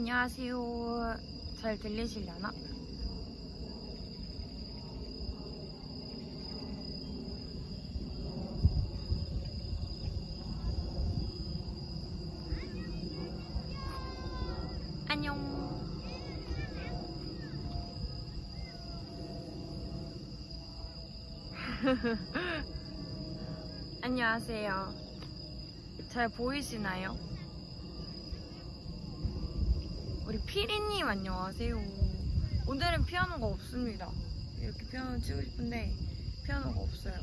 안녕하세요. 잘 들리시려나? 안녕. 안녕하세요. 잘 보이시나요? 우리 피리님 안녕하세요. 오늘은 피아노가 없습니다. 이렇게 피아노 치고 싶은데 피아노가 없어요.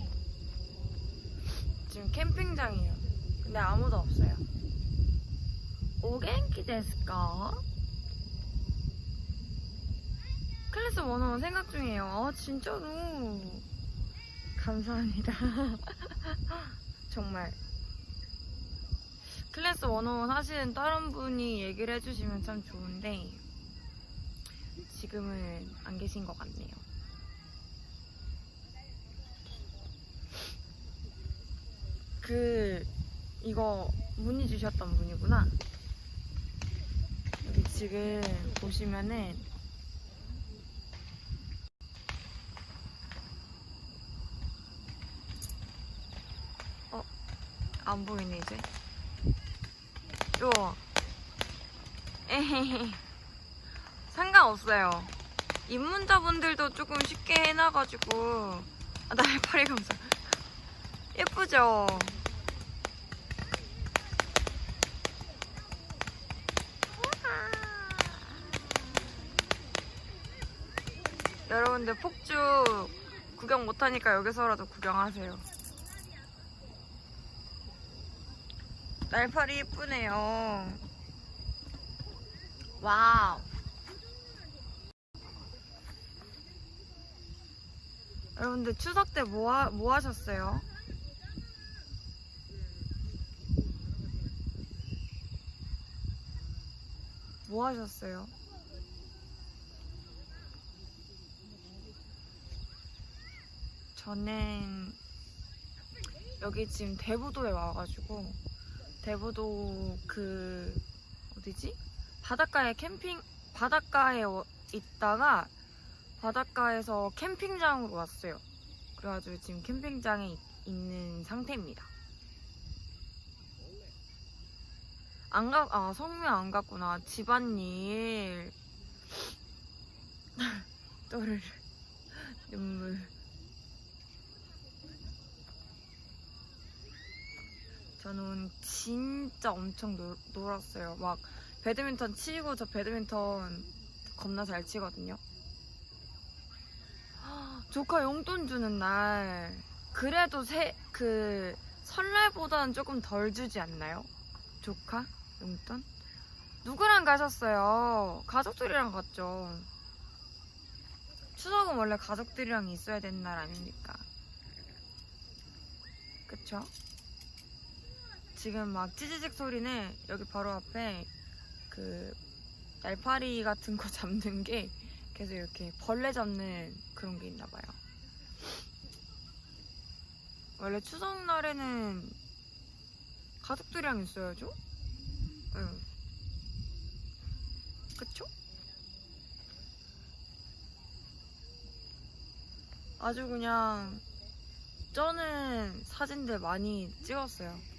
지금 캠핑장이에요. 근데 아무도 없어요. 오겐키 데스까? 클래스 원어원 생각 중이에요. 아 진짜로 감사합니다. 정말 클래스 101 하시는 다른 분이 얘기를 해주시면 참 좋은데 지금은 안 계신 것 같네요. 그 이거 문의 주셨던 분이구나. 여기 지금 보시면은 어, 안 보이네 이제. 요. 에헤헤. 상관없어요. 입문자분들도 조금 쉽게 해놔가지고. 아, 날파리 감사. 예쁘죠? 여러분들 폭죽 구경 못하니까 여기서라도 구경하세요. 날파리 예쁘네요. 와우. 여러분들 추석 때 뭐, 하, 뭐 하셨어요? 뭐 하셨어요? 저는 여기 지금 대부도에 와가지고 대부도 그 어디지? 바닷가에 캠핑 바닷가에 어- 있다가 바닷가에서 캠핑장으로 왔어요. 그래가지고 지금 캠핑장에 이- 있는 상태입니다. 안 가, 아, 성묘 안 갔구나. 집안일. 또르르. 눈물. 저는 진짜 엄청 놀, 놀았어요. 막 배드민턴 치고 저 배드민턴 겁나 잘 치거든요. 조카 용돈 주는 날 그래도 새그 설날보다는 조금 덜 주지 않나요? 조카 용돈? 누구랑 가셨어요? 가족들이랑 갔죠. 추석은 원래 가족들이랑 있어야 되는 날 아닙니까? 그쵸? 지금 막 찌지직 소리는 여기 바로 앞에 그 날파리 같은 거 잡는 게 계속 이렇게 벌레 잡는 그런 게 있나 봐요. 원래 추석날에는 가족들이랑 있어야죠? 응. 그쵸? 아주 그냥 쩌는 사진들 많이 찍었어요.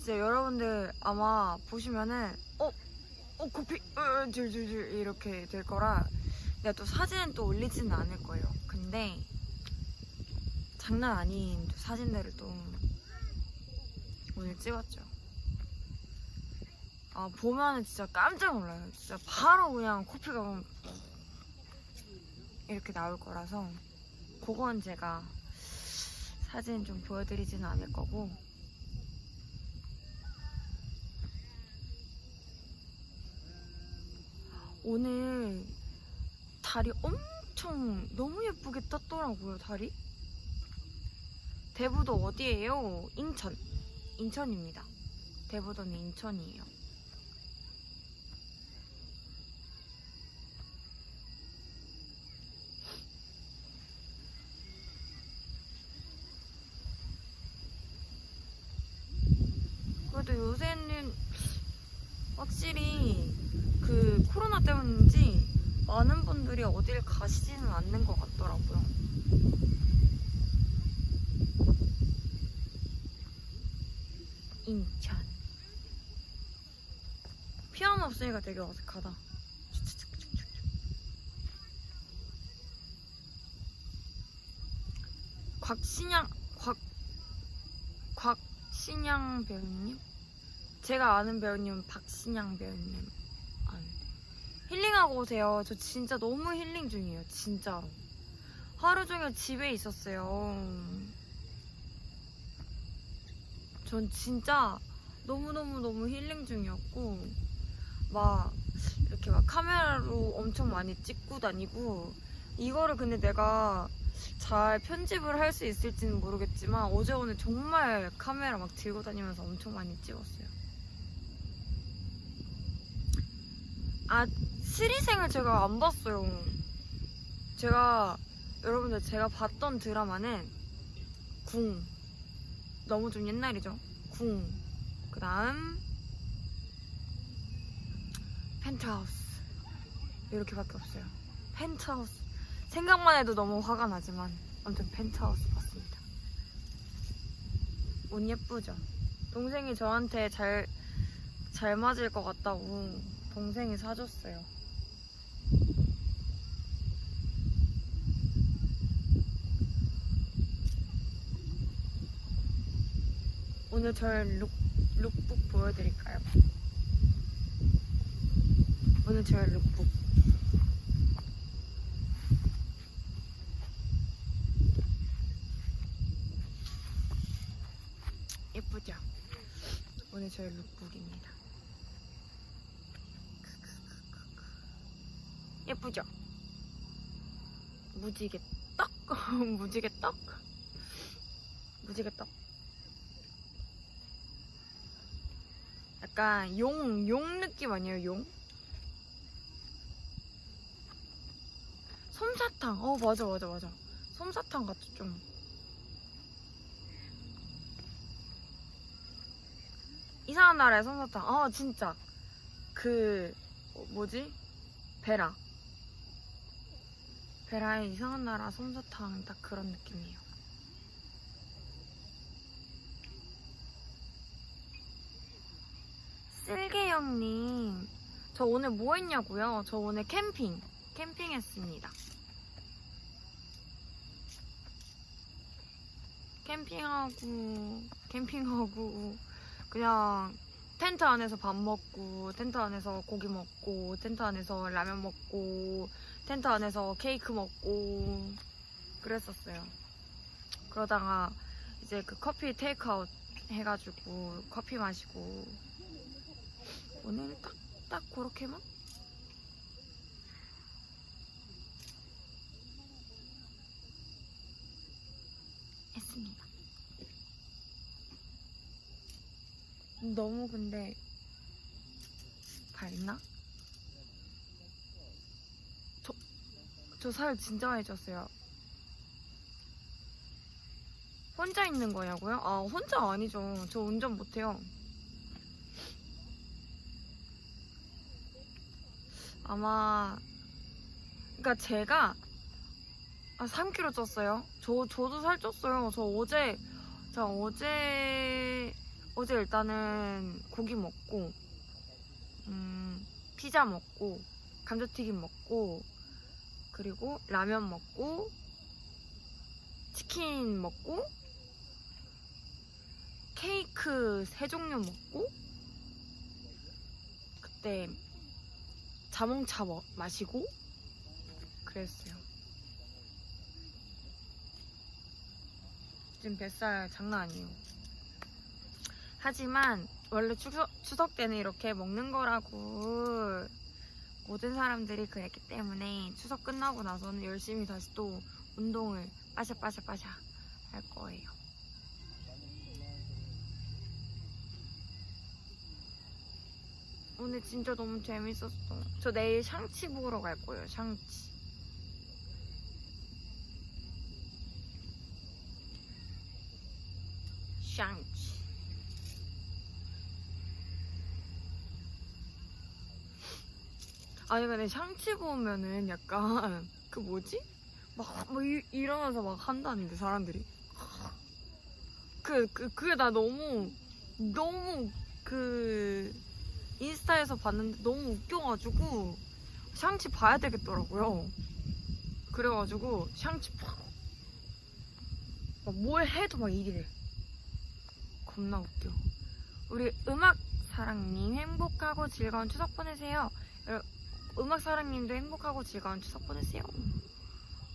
진짜 여러분들 아마 보시면은 어? 어 코피 어, 줄줄줄 이렇게 될 거라 내가 또 사진은 또 올리지는 않을 거예요. 근데 장난 아닌 또 사진들을 또 오늘 찍었죠. 아 보면은 진짜 깜짝 놀라요. 진짜 바로 그냥 코피가 이렇게 나올 거라서 그건 제가 사진 좀 보여드리지는 않을 거고 오늘 달이 엄청 너무 예쁘게 떴더라고요, 달이. 대부도 어디예요? 인천. 인천입니다. 대부도는 인천이에요. 그래도 요새는 확실히 요즘 코로나 때문인지 많은 분들이 어딜 가시지는 않는 것 같더라고요. 인천. 없으니까 되게 어색하다. 곽신양, 곽, 곽신양 배우님? 제가 아는 배우님은 박신양 배우님. 아는데 힐링하고 오세요. 저 진짜 너무 힐링 중이에요 진짜로. 하루 종일 집에 있었어요. 전 진짜 너무너무너무 힐링 중이었고 막 이렇게 막 카메라로 엄청 많이 찍고 다니고 이거를 근데 내가 잘 편집을 할 수 있을지는 모르겠지만 어제 오늘 정말 카메라 막 들고 다니면서 엄청 많이 찍었어요. 아, 스리생을 제가 안 봤어요. 제가, 여러분들 제가 봤던 드라마는 궁. 너무 좀 옛날이죠. 궁. 그 다음, 펜트하우스. 이렇게밖에 없어요. 펜트하우스. 생각만 해도 너무 화가 나지만, 아무튼 펜트하우스 봤습니다. 옷 예쁘죠? 동생이 저한테 잘, 잘 맞을 것 같다고 동생이 사줬어요. 오늘 저의 룩, 룩북 보여드릴까요? 오늘 저의 룩북. 예쁘죠? 오늘 저의 룩북입니다. 예쁘죠? 무지개 떡? 무지개 떡? 무지개 떡. 약간 용, 용 느낌 아니에요, 용? 솜사탕. 어, 맞아, 맞아, 맞아. 솜사탕 같죠, 좀. 이상한 나라의 솜사탕. 어, 진짜. 그, 어, 뭐지? 베라. 베라의 이상한 나라 솜사탕 딱 그런 느낌이에요. 쓸개 형님, 저 오늘 뭐 했냐고요? 저 오늘 캠핑, 캠핑했습니다. 캠핑하고, 캠핑하고, 그냥 텐트 안에서 밥 먹고, 텐트 안에서 고기 먹고, 텐트 안에서 라면 먹고, 텐트 안에서 케이크 먹고, 그랬었어요. 그러다가 이제 그 커피 테이크아웃 해가지고 커피 마시고, 오늘 딱, 딱 그렇게만? 했습니다. 너무 근데 밝나? 저, 저 살 진짜 많이 쪘어요. 혼자 있는 거냐고요? 아, 혼자 아니죠. 저 운전 못해요. 아마, 그니까 제가, 아, 3kg 쪘어요. 저, 저도 살 쪘어요. 저 어제, 저 어제, 어제 일단은 고기 먹고, 음, 피자 먹고, 감자튀김 먹고, 그리고 라면 먹고, 치킨 먹고, 케이크 세 종류 먹고, 그때 자몽차 뭐, 마시고, 그랬어요. 지금 뱃살 장난 아니에요. 하지만 원래 추석, 추석 때는 이렇게 먹는 거라고 모든 사람들이 그랬기 때문에 추석 끝나고 나서는 열심히 다시 또 운동을 빠샤빠샤빠샤 할 거예요. 오늘 진짜 너무 재밌었어. 저 내일 샹치 보러 갈 거예요, 샹치. 아니 근데 샹치 보면은 약간 그 뭐지? 막, 막 이, 일어나서 막 한다는데 사람들이 그, 그 그게 나 너무 너무 그 인스타에서 봤는데 너무 웃겨가지고 샹치 봐야 되겠더라고요. 그래가지고 샹치 막뭘 해도 막 이래. 겁나 웃겨. 우리 음악 사랑님 행복하고 즐거운 추석 보내세요. 여러- 음악 사랑님도 행복하고 즐거운 추석 보내세요.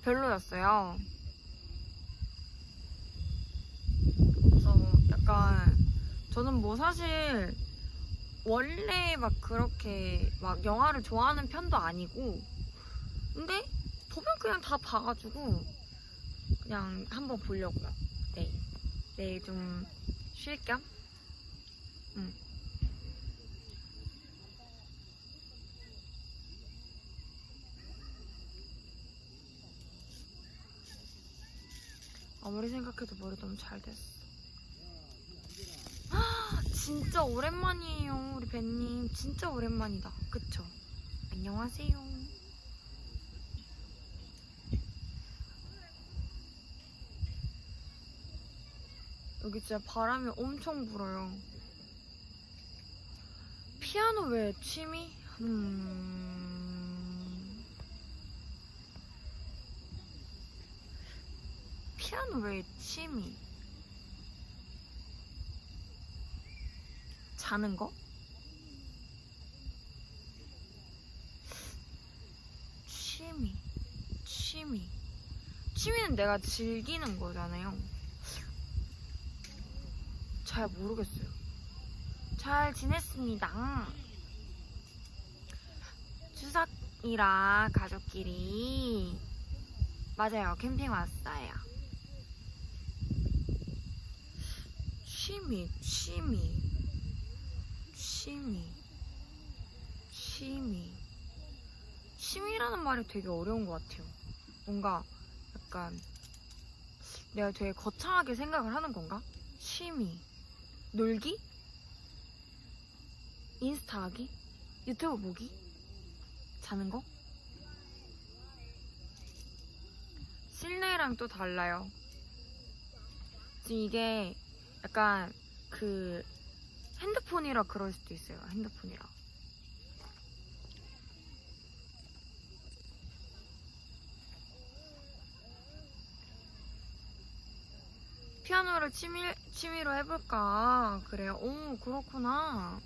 별로였어요. 그래서 약간 저는 뭐 사실 원래 막 그렇게 막 영화를 좋아하는 편도 아니고 근데 보면 그냥 다 봐가지고 그냥 한번 보려고요. 네. 내일 좀 쉴 겸. 응. 아무리 생각해도 머리 너무 잘 됐어. 아, 진짜 오랜만이에요, 우리 벤님. 진짜 오랜만이다. 그쵸? 안녕하세요. 여기 진짜 바람이 엄청 불어요. 피아노 외 취미? 음... 피아노 외 취미? 자는 거? 취미, 취미. 취미는 내가 즐기는 거잖아요. 잘 모르겠어요. 잘 지냈습니다. 추석이라 가족끼리 맞아요. 캠핑 왔어요. 취미, 취미, 취미, 취미. 취미라는 말이 되게 어려운 것 같아요. 뭔가 약간 내가 되게 거창하게 생각을 하는 건가? 취미. 놀기? 인스타 하기? 유튜브 보기? 자는 거? 실내랑 또 달라요. 이게 약간 그 핸드폰이라 그럴 수도 있어요. 핸드폰이라. 피아노를 취미, 취미로 해볼까? 그래요. 오, 그렇구나.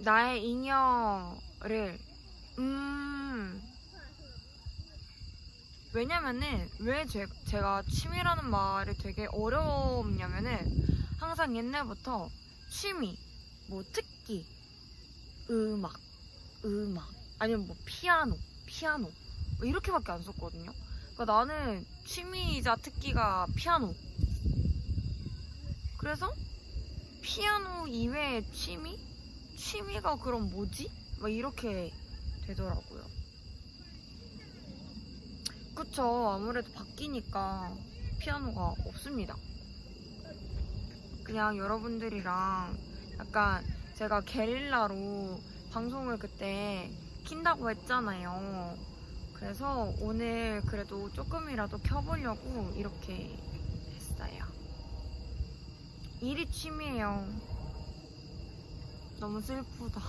나의 잉여를, 음. 왜냐면은, 왜 제, 제가 취미라는 말이 되게 어렵냐면은, 항상 옛날부터 취미, 뭐 특기, 음악, 음악, 아니면 뭐 피아노, 피아노. 뭐 이렇게밖에 안 썼거든요. 그러니까 나는 취미이자 특기가 피아노. 그래서 피아노 이외의 취미? 취미가 그럼 뭐지? 막 이렇게 되더라고요. 그쵸. 아무래도 바뀌니까 피아노가 없습니다. 그냥 여러분들이랑 약간 제가 게릴라로 방송을 그때 킨다고 했잖아요. 그래서 오늘 그래도 조금이라도 켜보려고 이렇게 했어요. 일이 취미예요. 너무 슬프다.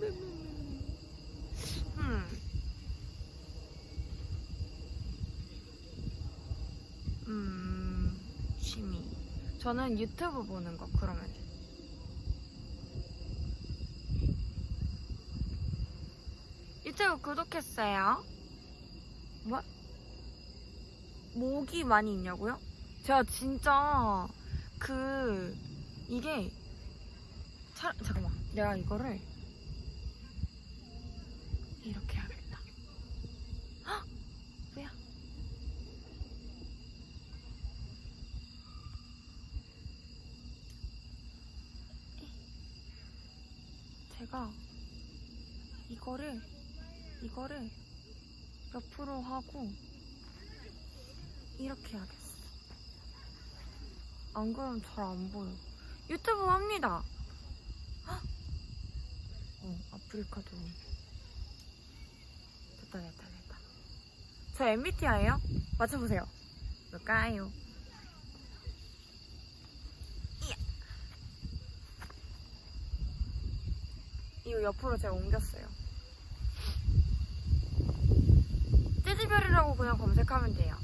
음. 음, 취미. 저는 유튜브 보는 거, 그러면. 유튜브 구독했어요. 뭐? 목이 많이 있냐고요? 제가 진짜 그 이게 차, 잠깐만 내가 이거를 이렇게 하겠다. 헉! 뭐야? 제가 이거를 이거를 옆으로 하고 이렇게 해야겠어. 안 그러면 잘 안 보여. 유튜브 합니다. 어, 아프리카도. 됐다, 됐다, 됐다. 저 MBTI예요? 맞춰보세요. 뭘까요? 옆으로 제가 옮겼어요. 찌지별이라고 그냥 검색하면 돼요.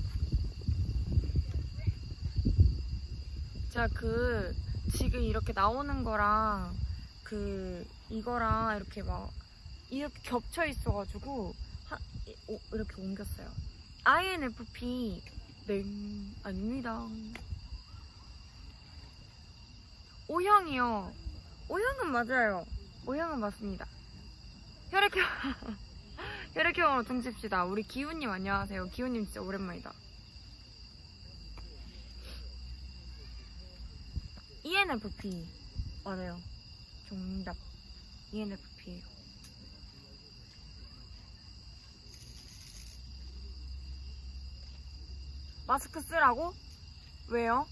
제가 그 지금 이렇게 나오는 거랑 그 이거랑 이렇게 막 이렇게 겹쳐 있어가지고 하, 이- 오, 이렇게 옮겼어요. INFP 네 아닙니다. O형이요. O형은 맞아요. O형은 맞습니다. 혈액형 혈액형으로 퉁칩시다. 우리 기훈님 안녕하세요. 기훈님 진짜 오랜만이다. ENFP 맞아요. 정답. E ENFP예요. 마스크 쓰라고? 왜요?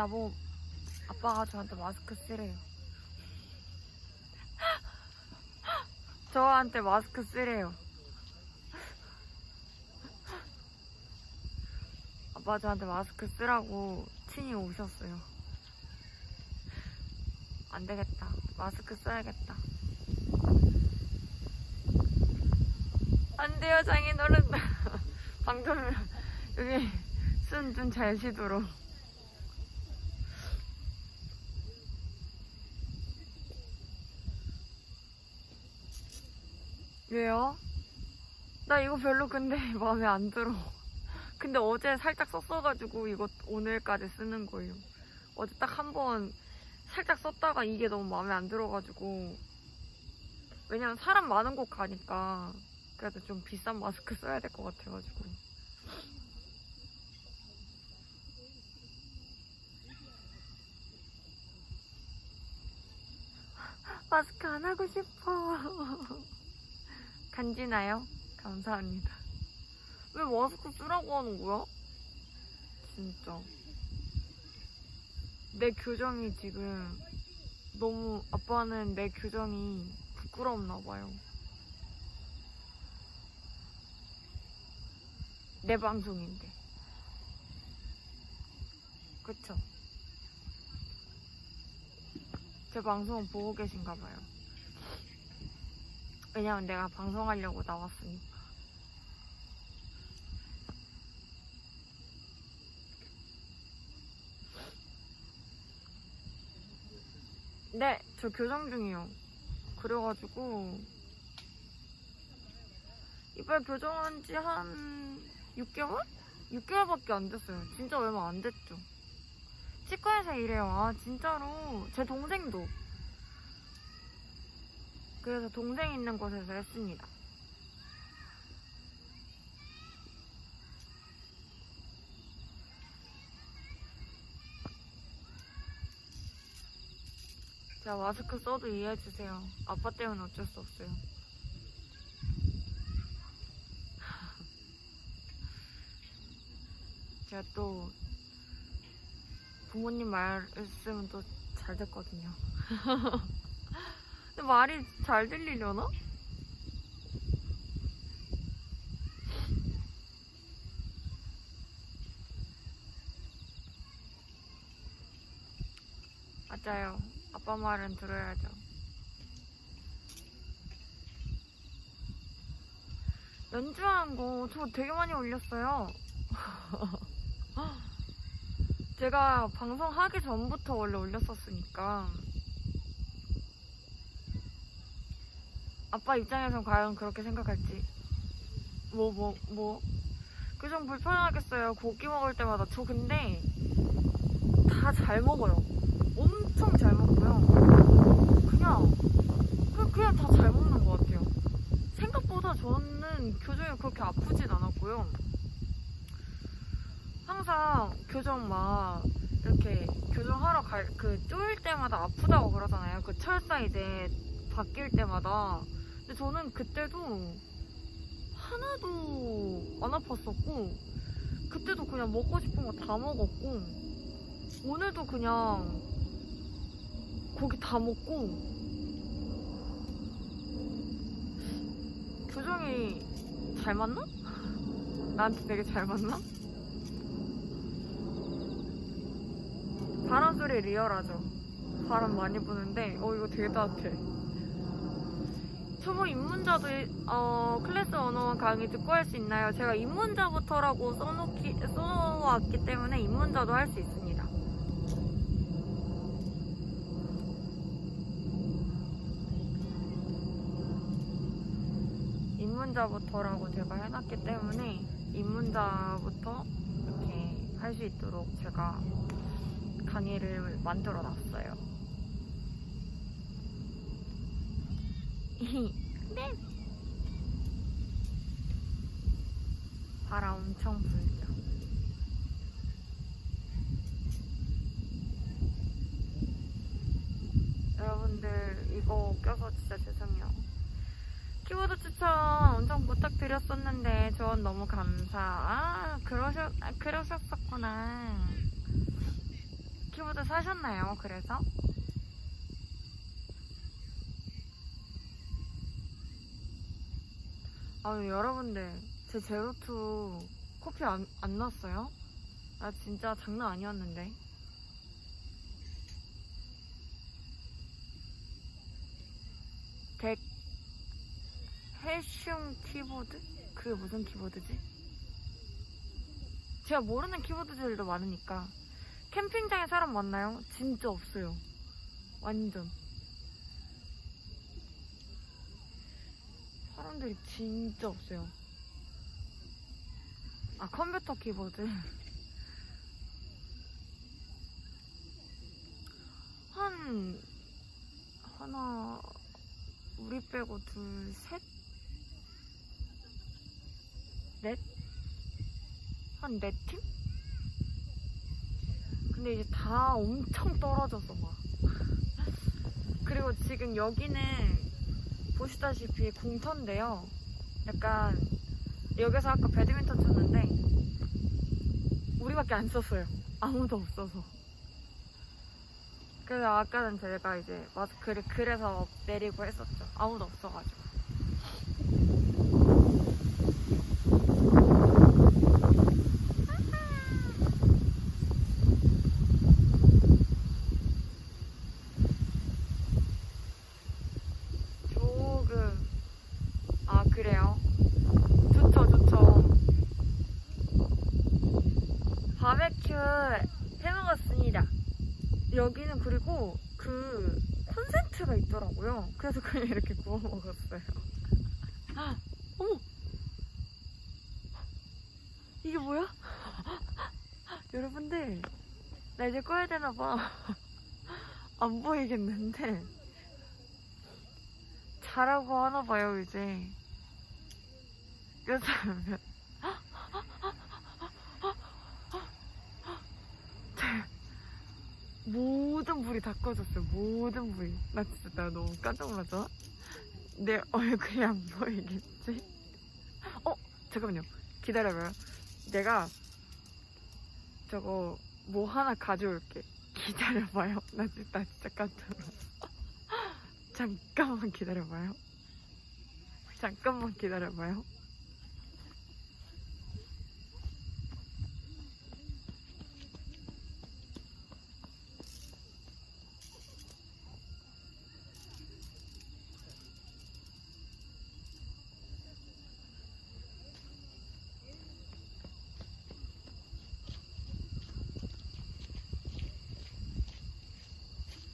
나보고 아빠가 저한테 마스크 쓰래요. 저한테 마스크 쓰래요. 아빠 저한테 마스크 쓰라고 친히 오셨어요. 안 되겠다. 마스크 써야겠다. 안 돼요, 장인 어른. 방금 여기 숨 좀 잘 쉬도록. 왜요? 나 이거 별로 근데 마음에 안 들어. 근데 어제 살짝 썼어가지고 이거 오늘까지 쓰는 거예요. 어제 딱 한 번 살짝 썼다가 이게 너무 마음에 안 들어가지고 왜냐면 사람 많은 곳 가니까 그래도 좀 비싼 마스크 써야 될 것 같아가지고 마스크 안 하고 싶어 간지나요? 감사합니다 왜 마스크 쓰라고 하는 거야? 진짜 내 교정이 지금 너무 아빠는 내 교정이 부끄럽나 봐요. 내 방송인데. 그쵸? 제 방송 보고 계신가 봐요. 왜냐면 내가 방송하려고 나왔으니까. 네, 저 교정 중이요. 그래가지고 이빨 교정한 지 한 6개월? 6개월밖에 안 됐어요. 진짜 얼마 안 됐죠. 치과에서 일해요. 아, 진짜로. 제 동생도. 그래서 동생 있는 곳에서 했습니다. 제가 마스크 써도 이해해주세요. 아빠 때문에 어쩔 수 없어요. 제가 또 부모님 말씀은 또잘 듣거든요. 말이 잘 들리려나? 맞아요. 아빠 말은 들어야죠. 연주한 거 저 되게 많이 올렸어요. 제가 방송하기 전부터 원래 올렸었으니까. 아빠 입장에선 과연 그렇게 생각할지. 뭐, 뭐, 뭐. 그 좀 불편하겠어요. 고기 먹을 때마다. 저 근데 다 잘 먹어요. 엄청 잘 먹고요. 그냥, 그냥, 그냥 다 잘 먹는 것 같아요. 생각보다 저는 교정이 그렇게 아프진 않았고요. 항상 교정 막 이렇게 교정하러 갈 그 쪼일 때마다 아프다고 그러잖아요. 그 철사 이제 바뀔 때마다. 근데 저는 그때도 하나도 안 아팠었고 그때도 그냥 먹고 싶은 거 다 먹었고 오늘도 그냥 고기 다 먹고 조정이 잘 맞나? 나한테 되게 잘 맞나? 바람 소리 리얼하죠. 바람 많이 부는데 어 이거 되게 따뜻해. 초보 입문자도 어, 클래스 101 강의 듣고 할 수 있나요? 제가 입문자부터라고 써놓기, 써놓았기 때문에 입문자도 할 수 있습니다. 입문자부터라고 제가 해놨기 때문에 입문자부터 이렇게 할 수 있도록 제가 강의를 만들어 놨어요. 네. 바람 엄청 불죠. 여러분들 이거 껴서 진짜 죄송해요. 키보드 추천 엄청 부탁드렸었는데 조언 너무 감사. 아 그러셨 아, 그러셨었구나. 키보드 사셨나요? 그래서? 아 여러분들 제 제로투 코피 안, 안 났어요? 나 진짜 장난 아니었는데. 덱 해슘 키보드? 그게 무슨 키보드지? 제가 모르는 키보드들도 많으니까 캠핑장에 사람 많나요? 진짜 없어요 완전 사람들이 진짜 없어요 아 컴퓨터 키보드 한 하나 우리 빼고 둘, 셋? 넷? 한 네 팀? 근데 이제 다 엄청 떨어져서 막. 그리고 지금 여기는 보시다시피 공터인데요. 약간 여기서 아까 배드민턴 쳤는데 우리밖에 안 썼어요. 아무도 없어서. 그래서 아까는 제가 이제 마스크를 그래서 내리고 했었죠. 아무도 없어가지고. 조금 아 그래요? 좋죠 좋죠. 바베큐 해먹었습니다. 여기는 그리고 그 콘센트가 있더라고요. 그래서 그냥 이렇게 구워 먹었어요. 어머! 이게 뭐야? 여러분들, 나 이제 꺼야 되나봐. 안 보이겠는데. 자라고 하나봐요, 이제. 그래서 모든 불이 다 꺼졌어요. 모든 불이. 나 진짜 나 너무 깜짝 놀랐잖아. 내 얼굴이 안 보이겠지? 어? 잠깐만요. 기다려봐요. 내가 저거 뭐 하나 가져올게. 기다려봐요. 나 진짜, 나 진짜 깜짝 놀랐어. 잠깐만 기다려봐요. 잠깐만 기다려봐요.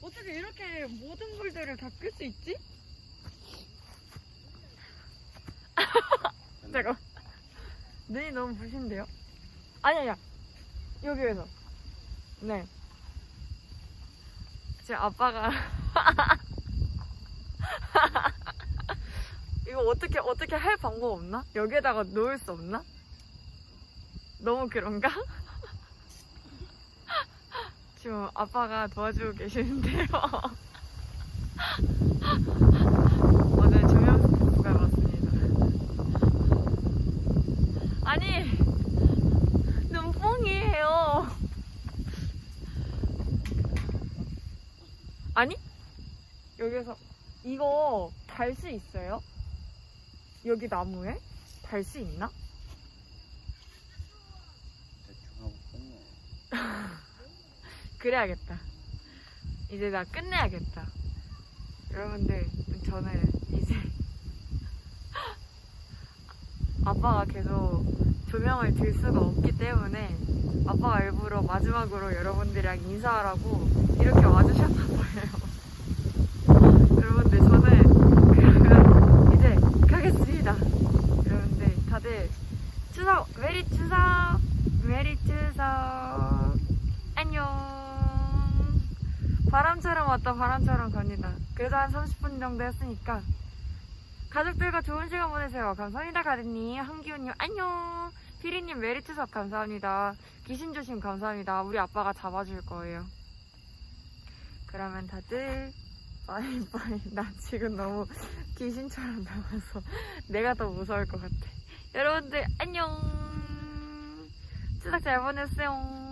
어떻게 이렇게 모든 불들을 다 끌 수 있지? 잠깐 눈이 너무 부신데요? 아니 아니야 여기에서 네 제 아빠가 이거 어떻게 어떻게 할 방법 없나? 여기에다가 놓을 수 없나? 너무 그런가? 지금 아빠가 도와주고 계시는데요. 오늘 조명 스태프가 왔습니다. 아니, 아니? 여기서 이거 달 수 있어요? 여기 나무에? 달 수 있나? 대충 하고 끝내. 그래야겠다. 이제 나 끝내야겠다. 여러분들, 저는 이제 아빠가 계속 조명을 들 수가 없기 때문에 아빠가 일부러 마지막으로 여러분들이랑 인사하라고 이렇게 와주셨나 봐요. 여러분들, 저는 그러면 이제 가겠습니다. 여러분들, 다들 추석, 메리 추석! 메리 추석! 안녕. 바람처럼 왔다 바람처럼 갑니다. 그래도 한 30분 정도 했으니까 가족들과 좋은 시간 보내세요. 감사합니다, 가든님, 한기훈님, 안녕. 피리님 메리 추석 감사합니다. 귀신 조심 감사합니다. 우리 아빠가 잡아줄 거예요. 그러면 다들 빠이빠이. 나 지금 너무 귀신처럼 나와서 내가 더 무서울 것 같아. 여러분들 안녕. 추석 잘 보냈어요.